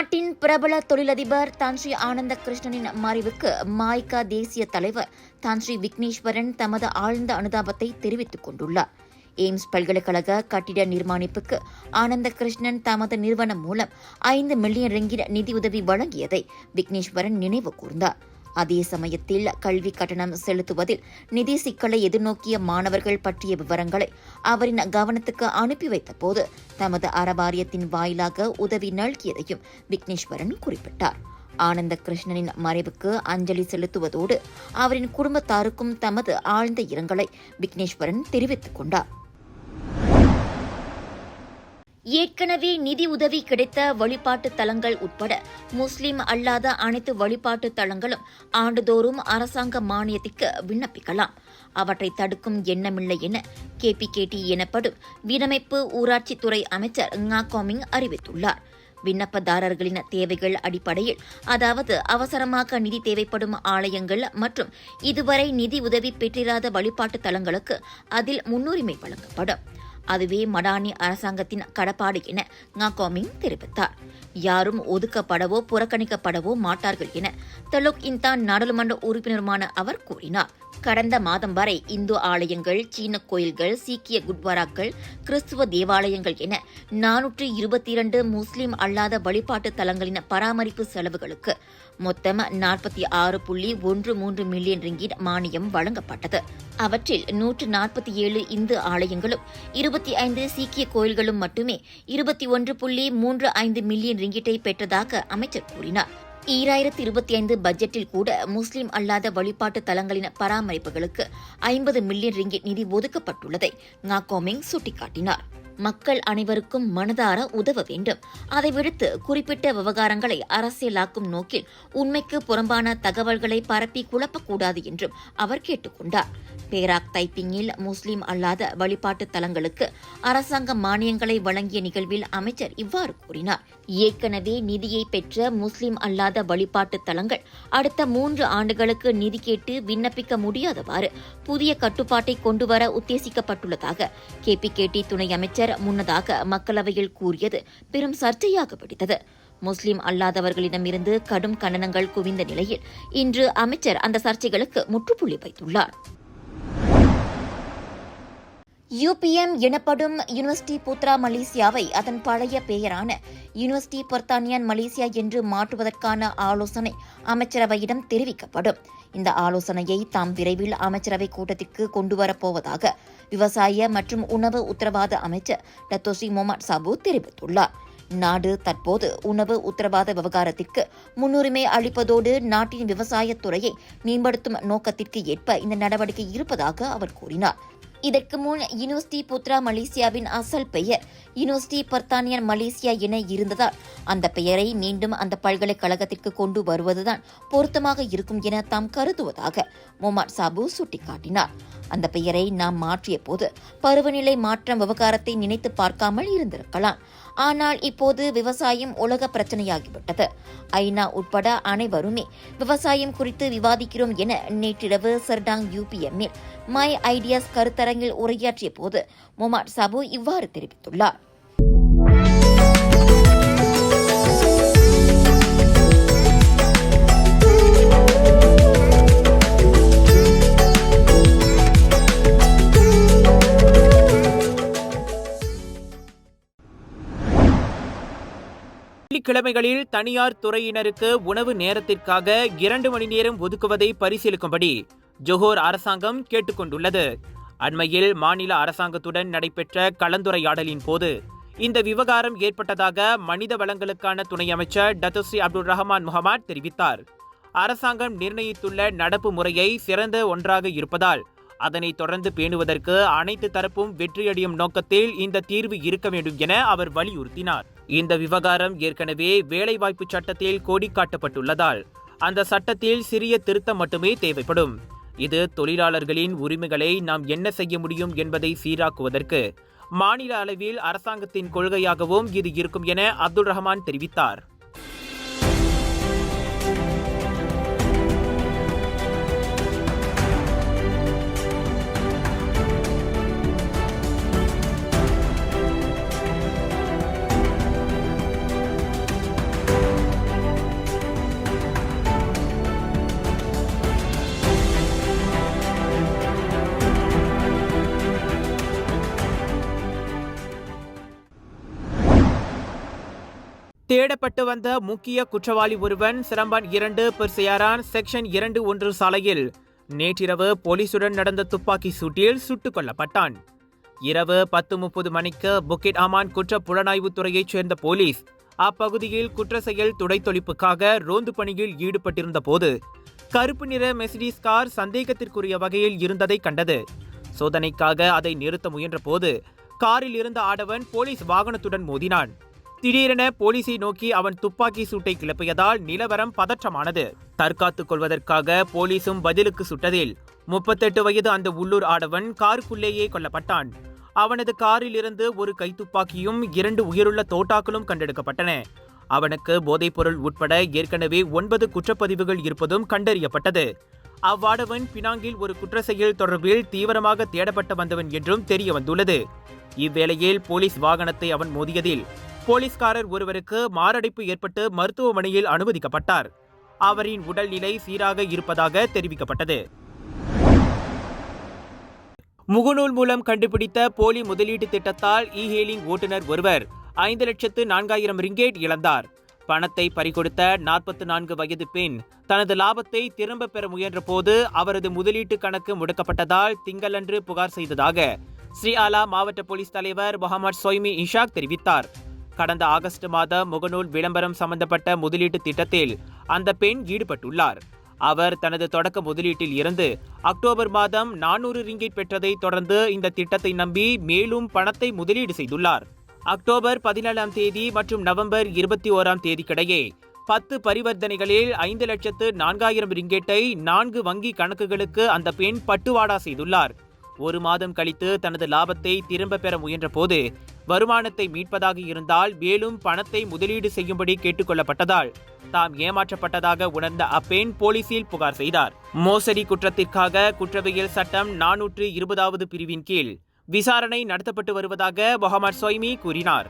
நாட்டின் பிரபல தொழிலதிபர் தான்ஸ்ரீ ஆனந்த கிருஷ்ணனின் மறைவுக்கு மாய்கா தேசிய தலைவர் தான்ஸ்ரீ விக்னேஸ்வரன் தமது ஆழ்ந்த அனுதாபத்தை தெரிவித்துக் கொண்டுள்ளார். எய்ம்ஸ் பல்கலைக்கழக கட்டிட நிர்மாணிப்புக்கு ஆனந்த கிருஷ்ணன் தமது நிறுவனம் மூலம் ஐந்து மில்லியன் ரிங்கிட் நிதியுதவி வழங்கியதை விக்னேஸ்வரன் நினைவு கூர்ந்தார். அதே சமயத்தில் கல்வி கட்டணம் செலுத்துவதில் நிதி சிக்கலை எதிர்நோக்கிய மாணவர்கள் பற்றிய விவரங்களை அவரின் கவனத்துக்கு அனுப்பி வைத்தபோது தமது அறவாரியத்தின் வாயிலாக உதவி நல்கியதையும் விக்னேஸ்வரன் குறிப்பிட்டார். ஆனந்த கிருஷ்ணனின் மறைவுக்கு அஞ்சலி செலுத்துவதோடு அவரின் குடும்பத்தாருக்கும் தமது ஆழ்ந்த இரங்கலை விக்னேஸ்வரன் தெரிவித்துக் கொண்டார். ஏற்கனவே நிதி உதவி கிடைத்த வழிபாட்டு தலங்கள் உட்பட முஸ்லிம் அல்லாத அனைத்து வழிபாட்டு தலங்களும் ஆண்டுதோறும் அரசாங்க மானியத்திற்கு விண்ணப்பிக்கலாம். அவற்றை தடுக்கும் எண்ணமில்லை என கேபிகேடி எனப்படும் வீடமைப்பு ஊராட்சித்துறை அமைச்சர் ங்காகோமிங் அறிவித்துள்ளார். விண்ணப்பதாரர்களின் தேவைகள் அடிப்படையில் அதாவது அவசரமாக நிதி தேவைப்படும் ஆலயங்கள் மற்றும் இதுவரை நிதி உதவி பெற்றிராத வழிபாட்டு தலங்களுக்கு அதில் முன்னுரிமை வழங்கப்படும். அதுவே மடானி அரசாங்கத்தின் கடப்பாடு என காமிங் தெரிவித்தார். யாரும் ஒதுக்கப்படவோ புறக்கணிக்கப்படவோ மாட்டார்கள் என தலுக் இன்தான் நாடாளுமன்ற உறுப்பினருமான அவர் கூறினார். கடந்த மாதம் வரை இந்து ஆலயங்கள் சீன கோயில்கள் சீக்கிய குட்வாராக்கள் கிறிஸ்துவ தேவாலயங்கள் என நானூற்று இருபத்தி இரண்டு முஸ்லிம் அல்லாத வழிபாட்டு தலங்களின் பராமரிப்பு செலவுகளுக்கு மொத்தம் நாற்பத்தி ஆறு புள்ளி ஒன்று மூன்று மில்லியன் ரிங்கிட் மானியம் வழங்கப்பட்டது. அவற்றில் நூற்று நாற்பத்தி ஏழு இந்து ஆலயங்களும் இருபத்தி ஐந்து சீக்கிய கோயில்களும் மட்டுமே இருபத்தி ஒன்று புள்ளி மூன்று ஐந்து மில்லியன் ரிங்கிட்டை பெற்றதாக அமைச்சர் கூறினார். ஈராயிரத்தி இருபத்தி ஐந்து பட்ஜெட்டில் கூட முஸ்லிம் அல்லாத வழிபாட்டு தலங்களின் பராமரிப்புகளுக்கு ஐம்பது மில்லியன் ரிங்கிட் நிதி ஒதுக்கப்பட்டுள்ளதை நாகோமிங் சுட்டிக்காட்டினார். மக்கள் அனைவருக்கும் மனதார உதவ வேண்டும். அதை விடுத்து குறிப்பிட்ட விவகாரங்களை அரசியலாக்கும் நோக்கில் உண்மைக்கு புறம்பான தகவல்களை பரப்பி குழப்பக்கூடாது என்றும் அவர் கேட்டுக்கொண்டார். பேராக் தைப்பிங்கில் முஸ்லிம் அல்லாத வழிபாட்டு தலங்களுக்கு அரசாங்க மானியங்களை வழங்கிய நிகழ்வில் அமைச்சர் இவ்வாறு கூறினார். ஏற்கனவே நிதியை பெற்ற முஸ்லிம் அல்லாத வழிபாட்டு தலங்கள் அடுத்த மூன்று ஆண்டுகளுக்கு நிதி கேட்டு விண்ணப்பிக்க முடியாதவாறு புதிய கட்டுப்பாட்டை கொண்டுவர உத்தேசிக்கப்பட்டுள்ளதாக கேபிகேடி துணை அமைச்சர் முன்னதாக மக்களவையில் கூறியது பெரும் சர்ச்சையாக பிடித்தது. முஸ்லிம் அல்லாதவர்களிடமிருந்து கடும் கண்டனங்கள் குவிந்த நிலையில் இன்று அமைச்சர் அந்த சர்ச்சைகளுக்கு முற்றுப்புள்ளி வைத்துள்ளார். யூபிஎம் எனப்படும் யூனிவர்சிட்டி புத்ரா மலேசியாவை அதன் பழைய பெயரான யூனிவர்சிட்டி பொர்த்தானியான் மலேசியா என்று மாற்றுவதற்கான ஆலோசனை அமைச்சரவையிடம் தெரிவிக்கப்படும். இந்த ஆலோசனையை தாம் விரைவில் அமைச்சரவை கூட்டத்திற்கு கொண்டுவரப்போவதாக விவசாய மற்றும் உணவு உத்தரவாத அமைச்சர் டத்தோசி மொமட் சாபு தெரிவித்துள்ளார். நாடு தற்போது உணவு உத்தரவாத விவகாரத்திற்கு முன்னுரிமை அளிப்பதோடு நாட்டின் விவசாயத் துறையை மேம்படுத்தும் நோக்கத்திற்கு ஏற்ப இந்த நடவடிக்கை இருப்பதாக அவர் கூறினார். இதற்கு முன் யூனிவர்சிட்டி புத்ரா மலேசியாவின் அசல் பெயர் யூனிவர்சிட்டி பர்த்தானியன் மலேசியா என இருந்ததால் அந்த பெயரை மீண்டும் அந்த பல்கலைக்கழகத்திற்கு கொண்டு வருவதுதான் பொருத்தமாக இருக்கும் என தாம் கருதுவதாக மொமாட் சாபு சுட்டிக்காட்டினார். அந்த பெயரை நாம் மாற்றிய போது பருவநிலை மாற்றம் விவகாரத்தை நினைத்து பார்க்காமல் இருந்திருக்கலாம். ஆனால் இப்போது விவசாயம் உலக பிரச்சனையாகிவிட்டது. ஐநா உட்பட அனைவருமே விவசாயம் குறித்து விவாதிக்கிறோம் என நேற்றிரவு சர்டாங் யூபிஎம்மில் மை ஐடியாஸ் கருத்தரங்கில் உரையாற்றிய போது மொமாட் சாபு இவ்வாறு தெரிவித்துள்ளார். வெள்ளிக்கிழமைகளில் தனியார் துறையினருக்கு உணவு நேரத்திற்காக இரண்டு மணி நேரம் ஒதுக்குவதை பரிசீலிக்கும்படி ஜொஹோர் அரசாங்கம் கேட்டுக்கொண்டுள்ளது. அண்மையில் மாநில அரசாங்கத்துடன் நடைபெற்ற கலந்துரையாடலின் போது இந்த விவகாரம் ஏற்பட்டதாக மனித வளங்களுக்கான துணை அமைச்சர் டத்துஸ்ரீ அப்துல் ரஹ்மான் முகமாட் தெரிவித்தார். அரசாங்கம் நிர்ணயித்துள்ள நடப்பு முறையை சிறந்த ஒன்றாக இருப்பதால் அதனை தொடர்ந்து பேணுவதற்கு அனைத்து தரப்பும் வெற்றியடையும் நோக்கத்தில் இந்த தீர்வு இருக்க வேண்டும் என அவர் வலியுறுத்தினார். இந்த விவகாரம் ஏற்கனவே வேலைவாய்ப்பு சட்டத்தில் கோடி காட்டப்பட்டுள்ளதால் அந்த சட்டத்தில் சிறிய திருத்தம் மட்டுமே தேவைப்படும். இது தொழிலாளர்களின் உரிமைகளை நாம் என்ன செய்ய முடியும் என்பதை சீராக்குவதற்கு மாநில அளவில் அரசாங்கத்தின் கொள்கையாகவும் இது இருக்கும் என அப்துல் ரஹ்மான் தெரிவித்தார். தேடப்பட்டு வந்த முக்கிய குற்றவாளி ஒருவன் சிரம்பான் இரண்டு பெர்சியாரான் செக்ஷன் இரண்டு ஒன்று சாலையில். நேற்றிரவு போலீசுடன் நடந்த துப்பாக்கி சூட்டில் சுட்டுக் கொல்லப்பட்டான். இரவு பத்து முப்பது மணிக்கு புக்கிட் அமான் குற்ற புலனாய்வுத் துறையைச் சேர்ந்த போலீஸ் அப்பகுதியில் குற்ற செயல் துடைத்தொழிப்புக்காக ரோந்து பணியில் ஈடுபட்டிருந்த போது கருப்பு நிற மெசிடிஸ் கார் சந்தேகத்திற்குரிய வகையில் இருந்ததை கண்டது. சோதனைக்காக அதை நிறுத்த முயன்றபோது காரில் இருந்த ஆடவன் போலீஸ் வாகனத்துடன் மோதினான். திடீரென போலீஸை நோக்கி அவன் துப்பாக்கி சூட்டை கிளப்பியதால் நிலவரம் பதற்றமானது. தற்காத்துக் கொள்வதற்காக போலீசும் பதிலுக்கு சுட்டதில் முப்பத்தெட்டு வயது அந்த உள்ளூர் ஆடவன் காருக்குள்ளேயே கொல்லப்பட்டான். அவனது காரில் இருந்து ஒரு கைத்துப்பாக்கியும் இரண்டு உயிருள்ள தோட்டாக்களும் கண்டெடுக்கப்பட்டன. அவனுக்கு போதைப்பொருள் உட்பட ஏற்கனவே ஒன்பது குற்றப்பதிவுகள் இருப்பதும் கண்டறியப்பட்டது. அவ்வாடவன் பினாங்கில் ஒரு குற்ற செயல் தொடர்பில் தீவிரமாக தேடப்பட்டு வந்தவன் என்றும் தெரிய வந்துள்ளது இவ்வேளையில் போலீஸ் வாகனத்தை அவன் மோதியதில் போலீஸ்காரர் ஒருவருக்கு மாரடைப்பு ஏற்பட்டு மருத்துவமனையில் அனுமதிக்கப்பட்டார். அவரின் உடல்நிலை சீராக இருப்பதாக தெரிவிக்கப்பட்டது. முகநூல் மூலம் கண்டுபிடித்த போலி முதலீட்டு திட்டத்தால் இஹேலிங் ஓட்டுநர் ஒருவர் ஐந்து லட்சத்து நான்காயிரம் ரிங்கேட் இழந்தார். பணத்தை பறிகொடுத்த நாற்பத்தி நான்கு வயது பெண் தனது லாபத்தை திரும்ப பெற முயன்றபோது அவரது முதலீட்டு கணக்கு முடக்கப்பட்டதால் திங்களன்று புகார் செய்ததாக ஸ்ரீ ஆலா மாவட்ட போலீஸ் தலைவர் முகமது சொய்மி இஷாக் தெரிவித்தார். கடந்த ஆகஸ்ட் மாத முகநூல் விளம்பரம் சம்பந்தப்பட்ட முதலீட்டு திட்டத்தில் அந்த பெண் ஈடுபட்டுள்ளார். அவர் தனது தொடக்க முதலீட்டில் இருந்து அக்டோபர் மாதம் நானூறு ரிங்கிட் பெற்றதை தொடர்ந்து இந்த திட்டத்தை நம்பி மேலும் பணத்தை முதலீடு செய்துள்ளார். அக்டோபர் பதினேழாம் தேதி மற்றும் நவம்பர் இருபத்தி ஓராம் தேதிக்கிடையே பத்து பரிவர்த்தனைகளில் ஐந்து லட்சத்து நான்காயிரம் ரிங்கெட்டை நான்கு வங்கி கணக்குகளுக்கு அந்த பெண் பட்டுவாடா செய்துள்ளார். ஒரு மாதம் கழித்து தனது லாபத்தை திரும்ப பெற முயன்றபோது வருமானத்தை மீட்பதாக இருந்தால் மேலும் பணத்தை முதலீடு செய்யும்படி கேட்டுக்கொள்ளப்பட்டதால் தாம் ஏமாற்றப்பட்டதாக உணர்ந்த அப்பெண் போலீசில் புகார் செய்தார். மோசடி குற்றத்திற்காக குற்றவியல் சட்டம் நானூற்று இருபதாவது பிரிவின் கீழ் விசாரணை நடத்தப்பட்டு வருவதாக முகமது சொய்மி கூறினார்.